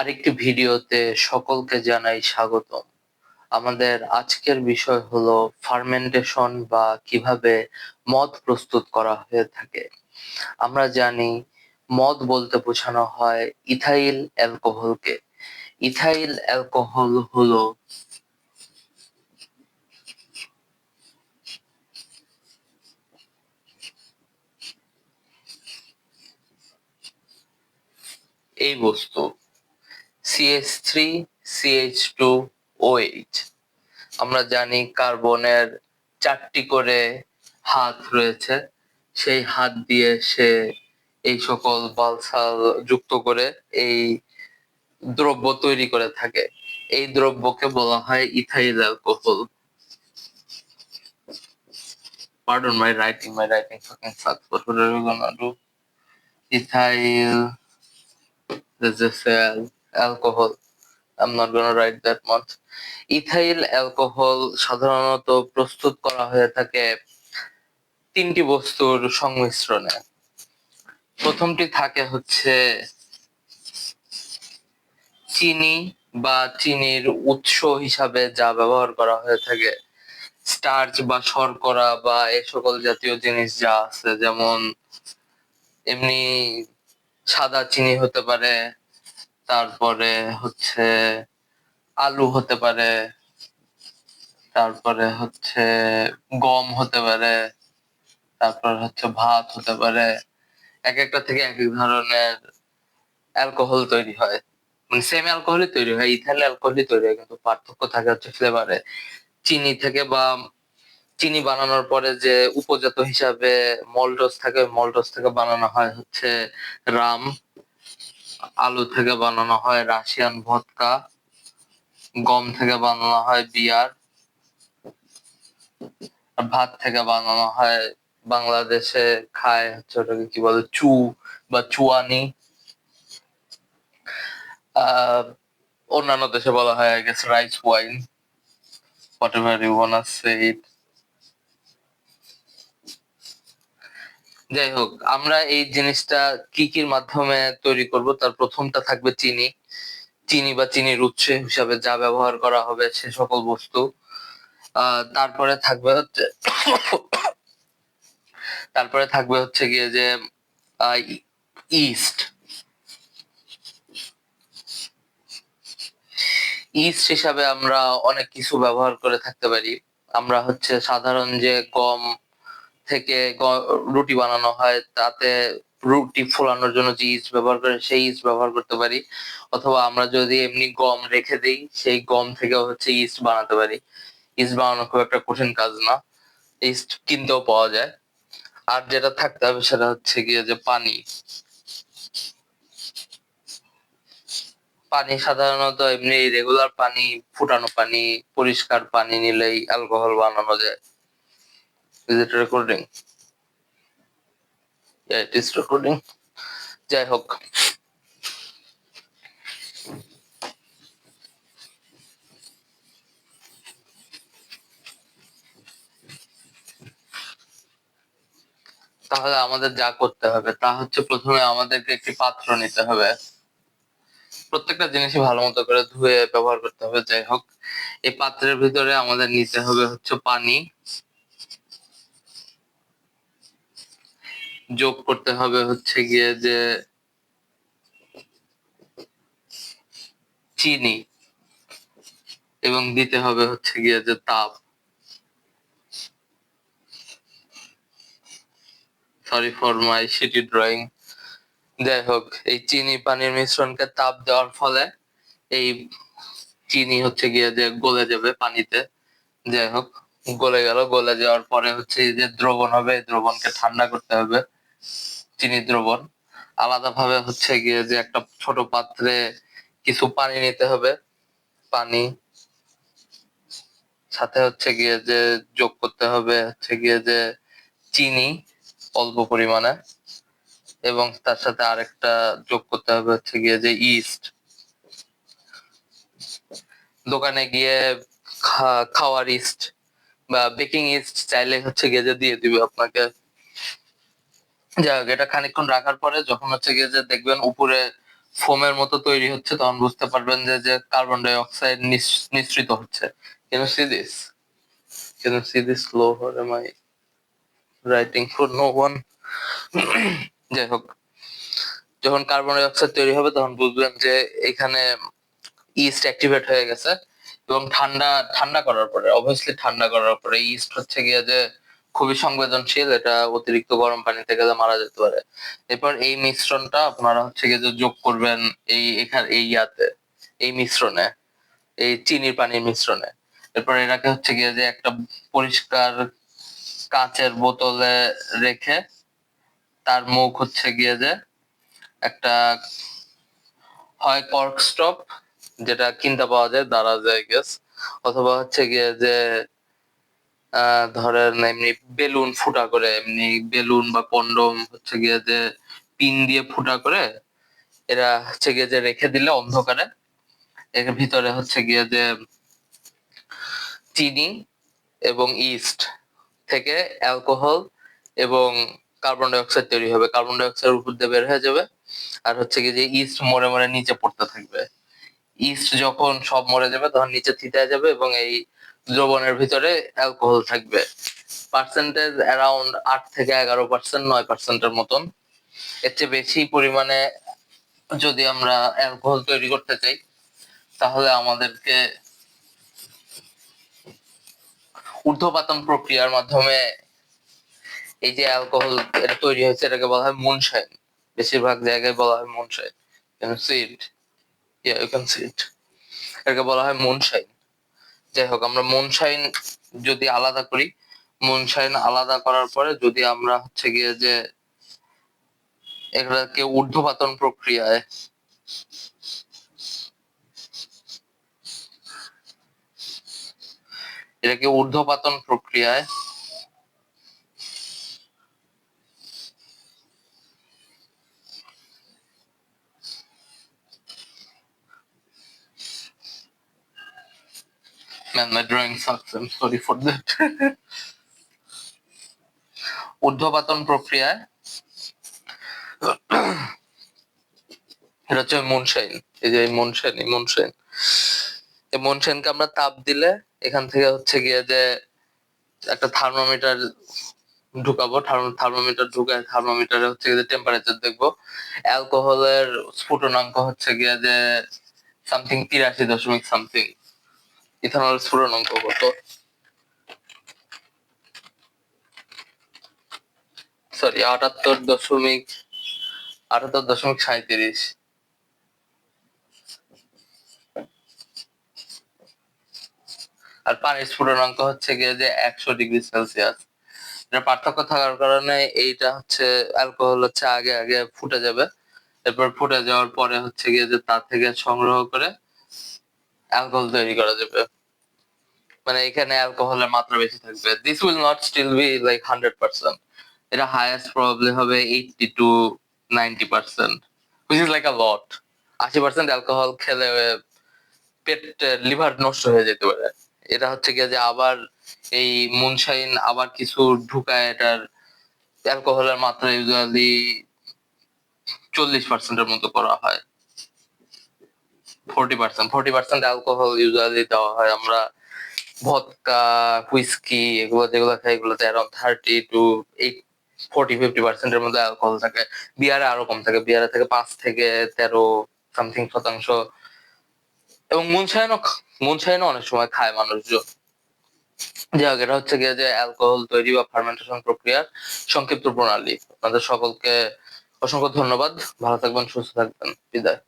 আরেকটি ভিডিওতে সকলকে জানাই স্বাগতম। আমাদের আজকের বিষয় হলো ফার্মেন্টেশন বা কীভাবে মদ প্রস্তুত করা হয়ে থাকে। আমরা জানি মদ বলতে বোঝানো হয় ইথাইল অ্যালকোহলকে। ইথাইল অ্যালকোহল হলো এই বস্তু C S three C H two O H আমরা জানি কার্বনের চারটি করে হাত রয়েছে। সেই হাত দিয়ে সে এই সকল বালসাল যুক্ত করে এই দ্রব্য তৈরি করে থাকে। এই দ্রব্যকে বলা হয় ethyl alcohol. Pardon my writing my writing fucking sucks but what are we gonna do? Ethyl There's a cell, alcohol. I'm not gonna write that much. Ethyl alcohol সাধারণত প্রস্তুত করা হয়ে থাকে তিনটি বস্তুর সংমিশ্রণে প্রথমটি থাকে হচ্ছে চিনি বা চিনির উৎস হিসাবে যা ব্যবহার করা হয়ে থাকে স্টার্চ বা শর্করা বা এ সকল জাতীয় জিনিস যা আছে, যেমন এমনি সাদা চিনি হতে পারে তারপরে হচ্ছে আলু হতে পারে, তারপরে হচ্ছে গম হতে পারে, তারপর হচ্ছে ভাত হতে পারে। এক একটা থেকে এক এক ধরনের অ্যালকোহল তৈরি হয়। মানে সেম অ্যালকোহলই তৈরি হয় ইথাইল অ্যালকোহলই তৈরি হয়, কিন্তু পার্থক্য থাকে হচ্ছে ফ্লেভারে চিনি থেকে বা চিনি বানানোর পরে যে উপজাত হিসাবে মল্টস থাকে মল্টস থেকে বানানো হয় হচ্ছে রাম আলু থেকে বানানো হয় রাশিয়ান ভদকা গম থেকে বানানো হয় বিয়ার ভাত থেকে বানানো হয় বাংলাদেশে খায় হচ্ছে ওটাকে কি বলে, চু বা চুয়ানি। অন্যান্য দেশে বলা হয় I guess rice wine whatever you want say it যাই হোক আমরা এই জিনিসটা কি কির মাধ্যমে তৈরি করব? তার প্রথমটা থাকবে চিনি। চিনি বা চিনির উৎস হিসাবে যা ব্যবহার করা হবে সে সকল বস্তু। তারপরে থাকবে হচ্ছে, তারপরে থাকবে হচ্ছে গিয়ে যে ইস্ট। ইস্ট হিসাবে আমরা অনেক কিছু ব্যবহার করে থাকতে পারি। আমরা হচ্ছে সাধারণ যে গম থেকে রুটি বানানো হয়, তাতে রুটি ফোলানোর জন্য যে ইস্ট ব্যবহার করে, সেই ইস্ট ব্যবহার করতে পারি। অথবা আমরা যদি এমনি গম রেখে দিই, সেই গম থেকে হচ্ছে ইস্ট বানাতে পারি। ইস্ট বানানো খুব একটা কঠিন কাজ না। ইস্ট কিনতেও পাওয়া যায়। আর যেটা থাকতে হবে সেটা হচ্ছে গিয়ে যে পানি। পানি সাধারণত এমনি রেগুলার পানি, ফুটানো পানি, পরিষ্কার পানি নিলেই অ্যালকোহল বানানো যায়। Is it recording? Yeah, it is recording. যাই হোক তাহলে আমাদের যা করতে হবে তা হচ্ছে প্রথমে আমাদেরকে একটি পাত্র নিতে হবে প্রত্যেকটা জিনিসই ভালো মতো করে ধুয়ে ব্যবহার করতে হবে যাই হোক এই পাত্রের ভিতরে আমাদের নিতে হবে হচ্ছে পানি যোগ করতে হবে হচ্ছে গিয়ে যে চিনি এবং দিতে হবে হচ্ছে গিয়ে যে তাপ। Sorry for my city drawing যাই হোক, এই চিনি পানির মিশ্রণকে তাপ দেওয়ার ফলে এই চিনি হচ্ছে গিয়ে যে গলে যাবে পানিতে। যাই হোক, গলে গেল, গলে যাওয়ার পরে হচ্ছে যে দ্রবণ হবে দ্রবণকে ঠান্ডা করতে হবে। চিনি দ্রবণ। আলাদাভাবে হচ্ছে গিয়ে যে একটা ছোট পাত্রে কিছু পানি নিতে হবে। পানি সাথে হচ্ছে গিয়ে যে যোগ করতে হবে হচ্ছে গিয়ে যে চিনি অল্প পরিমাণে এবং তার সাথে আরেকটা যোগ করতে হবে হচ্ছে গিয়ে যে ইস্ট দোকানে গিয়ে খাওয়ার ইস্ট বা বেকিং ইস্ট চাইলে হচ্ছে গিয়ে যে দিয়ে দিবে আপনাকে। যাই হোক এটা খানিকক্ষণ রাখার পরে যখন হচ্ছে গিয়ে যে দেখবেন উপরে ফোমের মতো তৈরি হচ্ছে, তখন বুঝতে পারবেন যে যে কার্বন ডাই অক্সাইড নিঃসৃত হচ্ছে। Can see this can see this low or am I writing for no one? যাই হোক যখন কার্বন ডাই অক্সাইড তৈরি হবে, তখন বুঝবেন যে এখানে ইস্ট অ্যাক্টিভেট হয়ে গেছে এবং ঠান্ডা ঠান্ডা করার পরে অবভিয়াসলি ঠান্ডা করার পরে ইস্ট হচ্ছে গিয়ে যে খুবই সংবেদনশীল, এটা অতিরিক্ত গরম পানিতে গেলে মারা যেতে পারে। এরপর এই মিশ্রণটা আপনারা হচ্ছে গিয়ে যে যোগ করবেন এই এখানে, এই ইয়াতে, এই মিশ্রণে, এই চিনির পানির মিশ্রণে। এরপর এটাকে হচ্ছে গিয়ে যে একটা পরিষ্কার কাঁচের বোতলে রেখে তার মুখ হচ্ছে গিয়ে যে একটা হয় কর্ক স্টপ যেটা কিনতে পাওয়া যায় দাঁড়া যায় গেস অথবা হচ্ছে গিয়ে যে ধরেন এমনি বেলুন ফুটা করে, এমনি বেলুন বা কন্ডম হচ্ছে গিয়ে যে পিন দিয়ে ফুটা করে, এরা হচ্ছে গিয়ে যে রেখে দিলে অন্ধকারে। এর ভিতরে হচ্ছে গিয়ে যে চিনি এবং ইস্ট থেকে অ্যালকোহল এবং কার্বন ডাই অক্সাইড তৈরি হবে। কার্বন ডাই অক্সাইড উপর দিয়ে বের হয়ে যাবে। আর হচ্ছে গিয়ে যে ইস্ট মরে মরে নিচে পড়তে থাকবে। ইস্ট যখন সব মরে যাবে, তখন নিচে থিতায় যাবে এবং এই দ্রবণের ভিতরে অ্যালকোহল থাকবে। পার্সেন্টেজ অ্যারাউন্ড আট থেকে এগারো পার্সেন্ট নয় পার্সেন্টের মতন। এর চেয়ে বেশি পরিমাণে যদি আমরা অ্যালকোহল তৈরি করতে চাই, তাহলে আমাদেরকে ঊর্ধ্বপাতন প্রক্রিয়ার মাধ্যমে এই যে অ্যালকোহল এটা তৈরি হয়েছে, এটাকে বলা হয় মুনশাইন বেশিরভাগ জায়গায় বলা হয় moonshine can see it yeah you can see it এটাকে বলা হয় মুনশাইন যাই হোক, আমরা মনসাইন যদি আলাদা করি মনসাইন আলাদা করার পরে যদি আমরা হচ্ছে গিয়ে যে এটাকে ঊর্ধ্বপাতন প্রক্রিয়ায় এটাকে ঊর্ধ্বপাতন প্রক্রিয়ায় Man, drawing sucks. I'm sorry for that. ঊর্ধ্বপাতন প্রক্রিয়ায় এটা হচ্ছে মুনশাইন এই যে এই মুনশাইন এই মুনশাইন এই মুনশাইনকে আমরা তাপ দিলে এখান থেকে হচ্ছে গিয়ে যে একটা থার্মোমিটার ঢুকাবো থার্মোমিটার ঢুকায় থার্মোমিটারে হচ্ছে গিয়ে টেম্পারেচার দেখব অ্যালকোহলের স্ফুটনাঙ্ক হচ্ছে গিয়ে যে সামথিং তিরাশি দশমিক সামথিং ইথানল স্ফুটনাঙ্ক কত? সরি আটাত্তর দশমিক আটাত্তর দশমিক সাঁত্রিশ আর পানির স্ফুটনাঙ্ক হচ্ছে গিয়ে যে একশো ডিগ্রি সেলসিয়াস। পার্থক্য থাকার কারণে এইটা হচ্ছে, অ্যালকোহল হচ্ছে আগে আগে ফুটে যাবে। এরপর ফুটে যাওয়ার পরে হচ্ছে গিয়ে যে তার থেকে সংগ্রহ করে অ্যালকোহল তৈরি করা যাবে। মানে এখানে অ্যালকোহলের মাত্রা বেশি থাকবে। This will not still be like hundred percent এটা হাইয়েস্ট প্রবাবলি হবে eighty to ninety percent which is like a lot আশি পার্সেন্ট অ্যালকোহল খেলে পেট লিভার নষ্ট হয়ে যেতে পারে। এটা হচ্ছে গিয়ে যে আবার এই মুনশাইন আবার কিছু ঢুকায় এটার অ্যালকোহলের মাত্রা ইউজুয়ালি চল্লিশ পার্সেন্টের মতো করা হয়। Forty percent forty percent alcohol usually দেওয়া হয়। আমরা ভদকা হুইস্কি এগুলো যেগুলো খাই, এগুলোতে around thirty to eight forty fifty পার্সেন্টের মধ্যে অ্যালকোহল থাকে। বিয়ারে আরও কম থাকে। বিয়ারে থেকে পাঁচ থেকে তেরো সামথিং শতাংশ। এবং মুনশাইনও মুনশাইনও অনেক সময় খায় মানুষজন। যাই হোক এটা হচ্ছে গিয়ে যে অ্যালকোহল তৈরি বা ফার্মেন্টেশন প্রক্রিয়ার সংক্ষিপ্ত প্রণালী। আপনাদের সকলকে অসংখ্য ধন্যবাদ। ভালো থাকবেন, সুস্থ থাকবেন। বিদায়।